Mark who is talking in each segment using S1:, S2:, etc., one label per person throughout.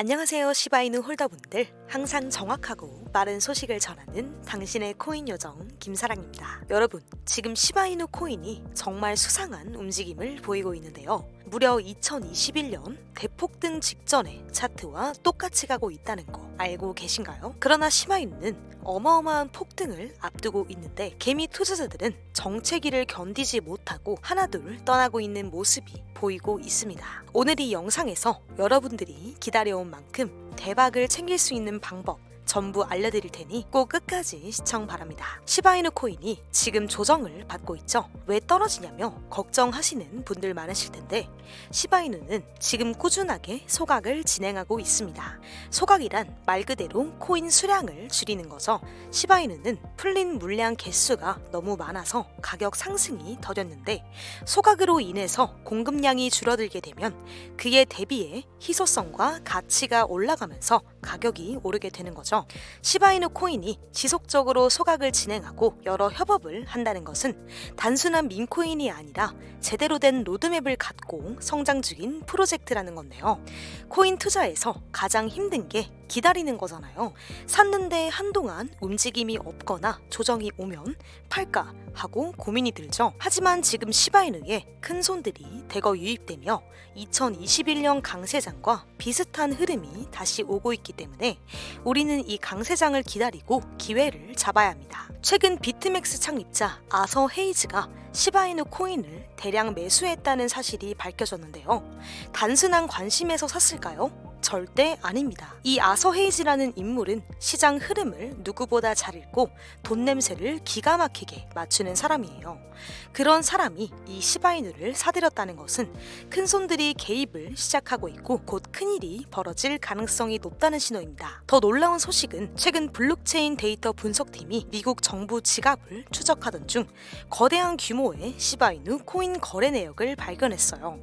S1: 안녕하세요 시바이누 홀더분들 항상 정확하고 빠른 소식을 전하는 당신의 코인 요정 김사랑입니다 여러분 지금 시바이누 코인이 정말 수상한 움직임을 보이고 있는데요 무려 2021년 대폭등 직전에 차트와 똑같이 가고 있다는 거 알고 계신가요? 그러나 시바이누는 어마어마한 폭등을 앞두고 있는데 개미 투자자들은 정체기를 견디지 못하고 하나둘 떠나고 있는 모습이 보이고 있습니다. 오늘 이 영상에서 여러분들이 기다려온 만큼 대박을 챙길 수 있는 방법 전부 알려드릴 테니 꼭 끝까지 시청 바랍니다. 시바이누 코인이 지금 조정을 받고 있죠. 왜 떨어지냐며 걱정하시는 분들 많으실 텐데 시바이누는 지금 꾸준하게 소각을 진행하고 있습니다. 소각이란 말 그대로 코인 수량을 줄이는 거죠. 시바이누는 풀린 물량 개수가 너무 많아서 가격 상승이 더뎠는데 소각으로 인해서 공급량이 줄어들게 되면 그에 대비해 희소성과 가치가 올라가면서 가격이 오르게 되는 거죠. 시바이누 코인이 지속적으로 소각을 진행하고 여러 협업을 한다는 것은 단순한 민코인이 아니라 제대로 된 로드맵을 갖고 성장 중인 프로젝트라는 건데요. 코인 투자에서 가장 힘든 게 기다리는 거잖아요. 샀는데 한동안 움직임이 없거나 조정이 오면 팔까 하고 고민이 들죠. 하지만 지금 시바이누에 큰 손들이 대거 유입되며 2021년 강세장과 비슷한 흐름이 다시 오고 있기 때문에 우리는 이 강세장을 기다리고 기회를 잡아야 합니다. 최근 비트맥스 창립자 아서 헤이즈가 시바이누 코인을 대량 매수했다는 사실이 밝혀졌는데요. 단순한 관심에서 샀을까요? 절대 아닙니다. 이 아서 헤이즈라는 인물은 시장 흐름을 누구보다 잘 읽고 돈 냄새를 기가 막히게 맞추는 사람이에요. 그런 사람이 이 시바이누를 사들였다는 것은 큰 손들이 개입을 시작하고 있고 곧 큰일이 벌어질 가능성이 높다는 신호입니다. 더 놀라운 소식은 최근 블록체인 데이터 분석팀이 미국 정부 지갑을 추적하던 중 거대한 규모의 시바이누 코인 거래 내역을 발견했어요.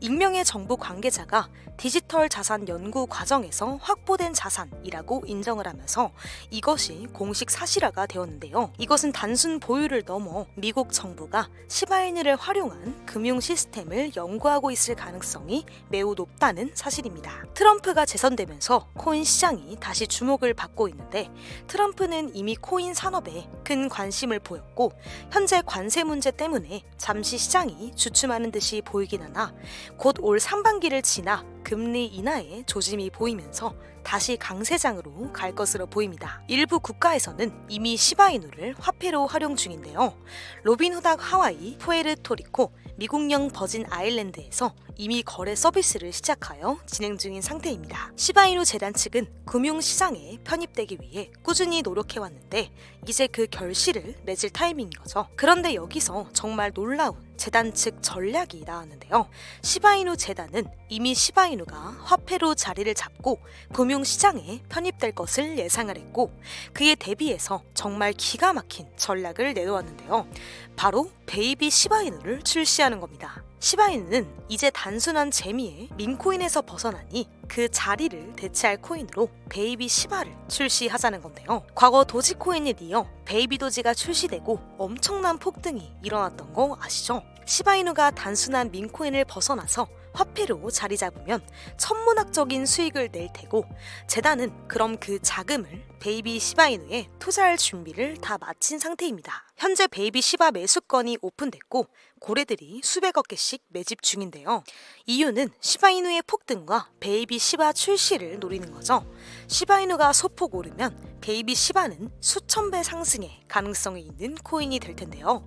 S1: 익명의 정부 관계자가 디지털 자산 연구 과정에서 확보된 자산이라고 인정을 하면서 이것이 공식 사실화가 되었는데요. 이것은 단순 보유를 넘어 미국 정부가 시바이누를 활용한 금융 시스템을 연구하고 있을 가능성이 매우 높다는 사실입니다. 트럼프가 재선되면서 코인 시장이 다시 주목을 받고 있는데 트럼프는 이미 코인 산업에 큰 관심을 보였고 현재 관세 문제 때문에 잠시 시장이 주춤하는 듯이 보이긴 하나 곧 올 상반기를 지나 금리 인하에 조짐이 보이면서 다시 강세장으로 갈 것으로 보입니다. 일부 국가에서는 이미 시바이누를 화폐로 활용 중인데요. 로빈후닥 하와이, 푸에르토리코, 미국령 버진 아일랜드에서 이미 거래 서비스를 시작하여 진행 중인 상태입니다. 시바이누 재단 측은 금융 시장에 편입되기 위해 꾸준히 노력해왔는데 이제 그 결실을 맺을 타이밍인 거죠. 그런데 여기서 정말 놀라운 재단 측 전략이 나왔는데요. 시바이누 재단은 이미 시바이누가 화폐로 자리를 잡고 금융시장에 편입될 것을 예상을 했고 그에 대비해서 정말 기가 막힌 전략을 내놓았는데요. 바로 베이비 시바이누를 출시하는 겁니다. 시바이누는 이제 단순한 재미에 민코인에서 벗어나니 그 자리를 대체할 코인으로 베이비 시바를 출시하자는 건데요. 과거 도지코인에 이어 베이비 도지가 출시되고 엄청난 폭등이 일어났던 거 아시죠? 시바이누가 단순한 민코인을 벗어나서 화폐로 자리 잡으면 천문학적인 수익을 낼 테고 재단은 그럼 그 자금을 베이비 시바이누에 투자할 준비를 다 마친 상태입니다. 현재 베이비 시바 매수건이 오픈됐고 고래들이 수백억 개씩 매집 중인데요. 이유는 시바이누의 폭등과 베이비 시바 출시를 노리는 거죠. 시바이누가 소폭 오르면 베이비 시바는 수천 배 상승의 가능성이 있는 코인이 될 텐데요.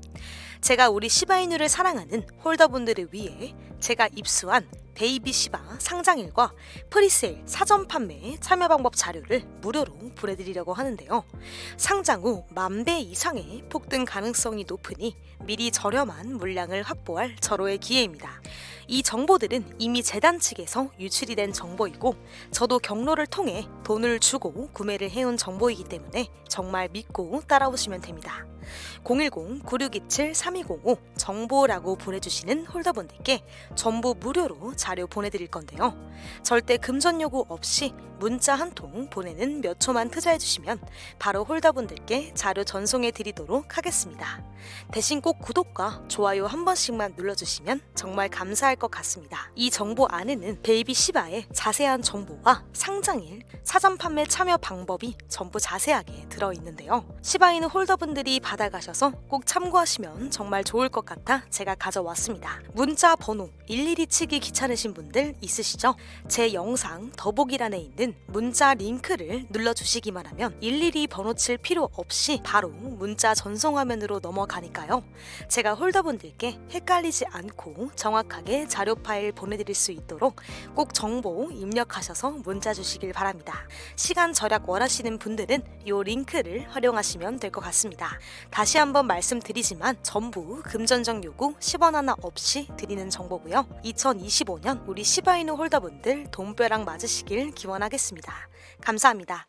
S1: 제가 우리 시바이누를 사랑하는 홀더분들을 위해 제가 입수한 베이비 시바 상장일과 프리세일 사전 판매 참여 방법 자료를 무료로 보내드리려고 하는데요. 상장 후 만배 이상의 폭등 가능성이 높으니 미리 저렴한 물량을 확보할 절호의 기회입니다. 이 정보들은 이미 재단 측에서 유출이 된 정보이고 저도 경로를 통해 돈을 주고 구매를 해온 정보이기 때문에 정말 믿고 따라오시면 됩니다. 010-9627-3205 정보라고 보내주시는 홀더분들께 전부 무료로 자료 보내드릴 건데요. 절대 금전 요구 없이 문자 한 통 보내는 몇 초만 투자해주시면 바로 홀더분들께 자료 전송해 드리도록 하겠습니다. 대신 꼭 구독과 좋아요 한 번씩만 눌러주시면 정말 감사할 것 같습니다. 이 정보 안에는 베이비 시바의 자세한 정보와 상장일, 사전 판매 참여 방법이 전부 자세하게 들어있는데요. 시바이누 홀더분들이 받아가셔서 꼭 참고하시면 정말 좋을 것 같아 제가 가져왔습니다. 문자 번호 일일이 치기 귀찮으신 분들 있으시죠? 제 영상 더보기란에 있는 문자 링크를 눌러주시기만 하면 일일이 번호 칠 필요 없이 바로 문자 전송 화면으로 넘어가니까요. 제가 홀더분들께 헷갈리지 않고 정확하게 자료 파일 보내드릴 수 있도록 꼭 정보 입력하셔서 문자 주시길 바랍니다. 시간 절약 원하시는 분들은 이 링크를 활용하시면 될 것 같습니다. 다시 한번 말씀드리지만 전부 금전적 요구 10원 하나 없이 드리는 정보고요. 2025년 우리 시바이누 홀더분들 돈벼락 맞으시길 기원하겠습니다. 감사합니다.